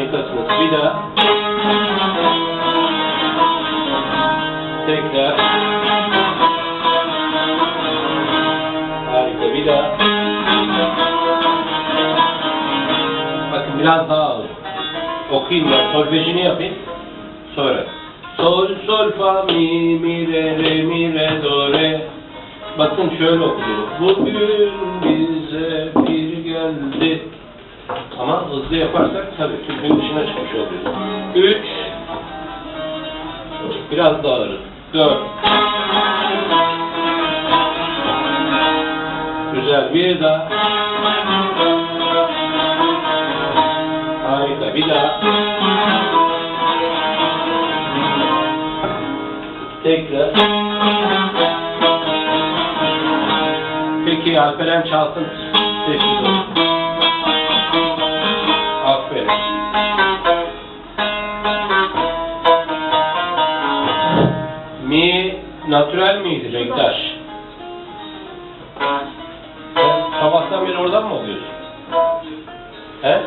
Bir daha. Tekrar. Harika. Bir daha. Bakın biraz daha ağır. Okuyayım ben. Solfejini yapayım. Sonra. Sol, sol, fa, mi, mi, re, re, mi, re, do, re. Bakın şöyle okuyorum. Bugün bize bir geldi. Ama hızlı yaparsak tabii tüpün dışına çıkmış oluyoruz. Üç. Biraz daha ağır. Dört. Güzel. Bir daha. Harika. Bir daha. Tekrar. Peki Alperen çalsın. Sessiz ol. Natürel miydi Bektaş? Sen sabahtan beri oradan mı oluyorsun? He?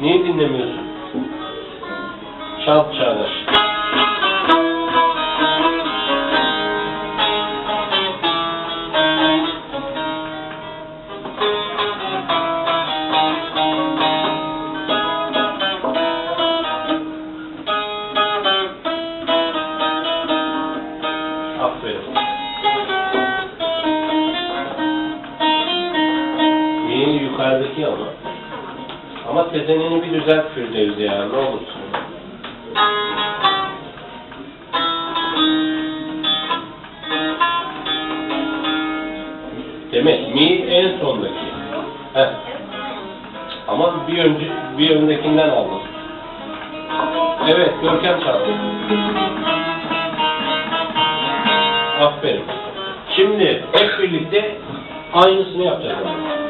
Niye dinlemiyorsun? Çal Çağdaş. Yukarıdaki ama. Ama tezenini bir düzelt Firdevs ya ne olursun. Demek mi en sondaki. Heh. Ama bir önce bir öndekinden aldım. Evet Görkem çaldı. Aferin. Şimdi hep birlikte aynısını yapacağız.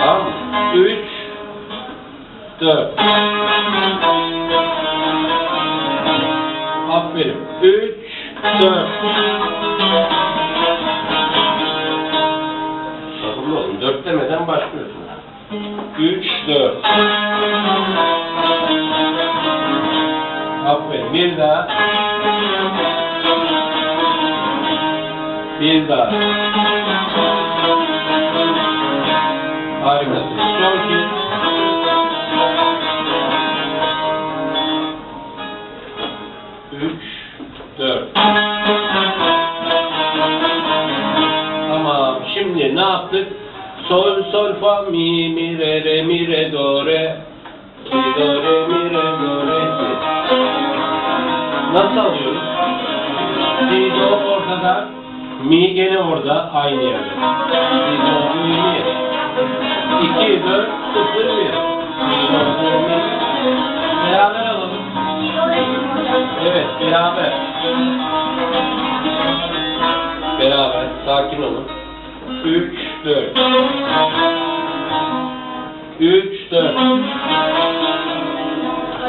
Tamam? Üç, dört. Aferin. Üç, dört. Sabırlı olun. Dört demeden başlıyorsun. Üç, dört. Aferin. Bir daha. Bir daha. Harikasın. Son kez. Üç, dört. Tamam. Şimdi ne yaptık? Sol, sol, fa, mi, mi, re, re, mi, re, do, re. Mi, do, re, mi, re, do, re. Nasıl alıyoruz? Si, do ortada. Mi gene orada. Aynı yerde. Si, do, mi, mi. 2, 4, 0, 1. Si, do, do, mi. Beraber alalım. Evet, beraber. Beraber, sakin olun. 3, 4. 3, 4.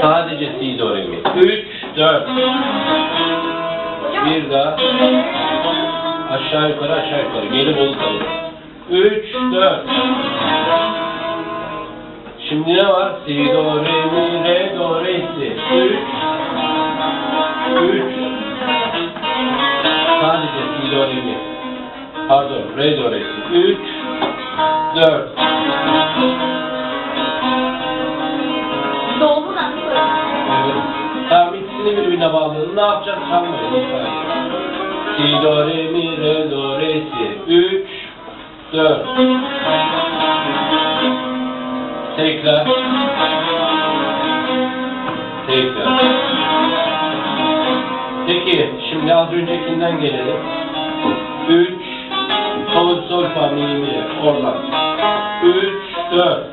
Sadece si do re mi. 3, 4. Bir daha. Aşağı yukarı aşağı yukarı. Geri bolu kalın. 3, 4. Şimdi ne var? Si, do, re, mi, re, do, re, si. 3. 3. Sadece si, do, re, mi. Pardon, re, do, re, si. 3. 4. Doğrudan böyle. Evet. Tamam ikisini birbirine bağlayalım. Ne yapacağız? Çalmayın. lütfen. Si, do, re, mi, re, do, re, si. 3. 4. Tekrar. Tekrar. Peki, şimdi az öncekinden gelelim. 3. Sol, sol, fa, mi, mi. Oradan. 3, 4.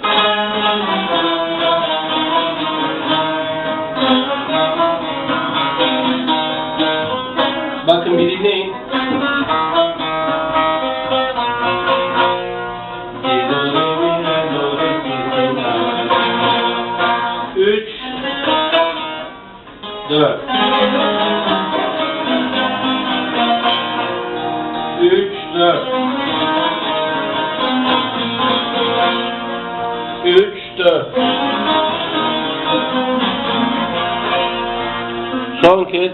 Dört. Üç, dört. Üç, dört. Son kez.